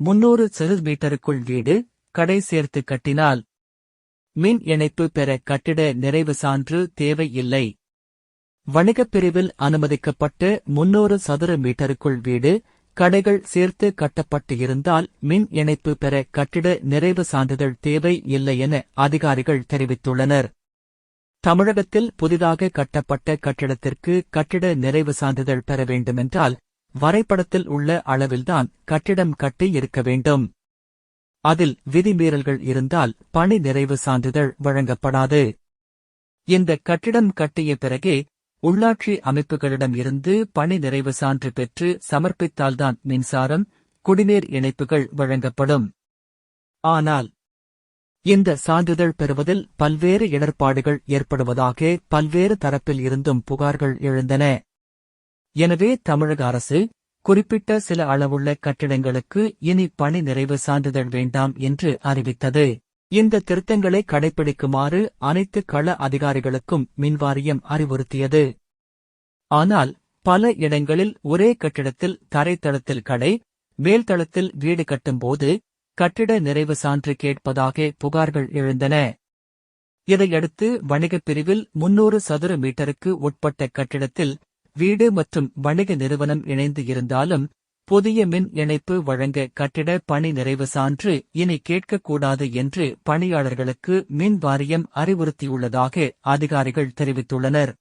முன்னூறு சென்டிமீட்டருக்குள் வீடு கடை சேர்த்து கட்டினால். மின் இணைப்பு பெற கட்டிட நிறைவு சான்று தேவை இல்லை வணிகப் பிரிவில் அனுமதிக்கப்பட்டு முன்னூறு சதுர மீட்டருக்குள் வீடு கடைகள் சேர்த்து கட்டப்பட்டு இருந்தால் மின் இணைப்பு பெற கட்டிட நிறைவு சான்றிதழ் தேவை இல்லை என அதிகாரிகள் தெரிவித்துள்ளனர். தமிழகத்தில் புதிதாக கட்டப்பட்ட கட்டிடத்திற்கு கட்டிட நிறைவு சான்றிதழ் பெற வேண்டுமென்றால் வரைபடத்தில் உள்ள அளவில்தான் கட்டிடம் கட்டி இருக்க வேண்டும். அதில் விதிமீறல்கள் இருந்தால் பணி நிறைவு சான்றிதழ் வழங்கப்படாது. இந்த கட்டிடம் கட்டிய பிறகே உள்ளாட்சி அமைப்புகளிடம் இருந்து பணி நிறைவு சான்று பெற்று சமர்ப்பித்தால்தான் மின்சாரம் குடிநீர் இணைப்புகள் வழங்கப்படும். ஆனால் இந்த சான்றிதழ் பெறுவதில் பல்வேறு இடர்பாடுகள் ஏற்படுவதாக பல்வேறு தரப்பில் இருந்தும் புகார்கள் எழுந்தன. எனவே தமிழக அரசு குறிப்பிட்ட சில அளவுள்ள கட்டிடங்களுக்கு இனி பணி நிறைவு சான்றிதழ் வேண்டாம் என்று அறிவித்தது. இந்த திருத்தங்களை கடைபிடிக்குமாறு அனைத்து கள அதிகாரிகளுக்கும் மின்வாரியம் அறிவுறுத்தியது. ஆனால் பல இடங்களில் ஒரே கட்டிடத்தில் தரைத்தளத்தில் கடை மேல்தளத்தில் வீடு கட்டும்போது கட்டிட நிறைவு சான்று கேட்பதாக புகார்கள் எழுந்தன. இதையடுத்து வணிகப் பிரிவில் முன்னூறு சதுர மீட்டருக்கு உட்பட்ட கட்டிடத்தில் வீடு மற்றும் வணிக நிறுவனம் இணைந்து இருந்தாலும் புதிய மின் இணைப்பு வழங்க கட்டிட பணி நிறைவு சான்று இனி கேட்கக்கூடாது என்று பணியாளர்களுக்கு மின் வாரியம் அறிவுறுத்தியுள்ளதாக அதிகாரிகள் தெரிவித்துள்ளனர்.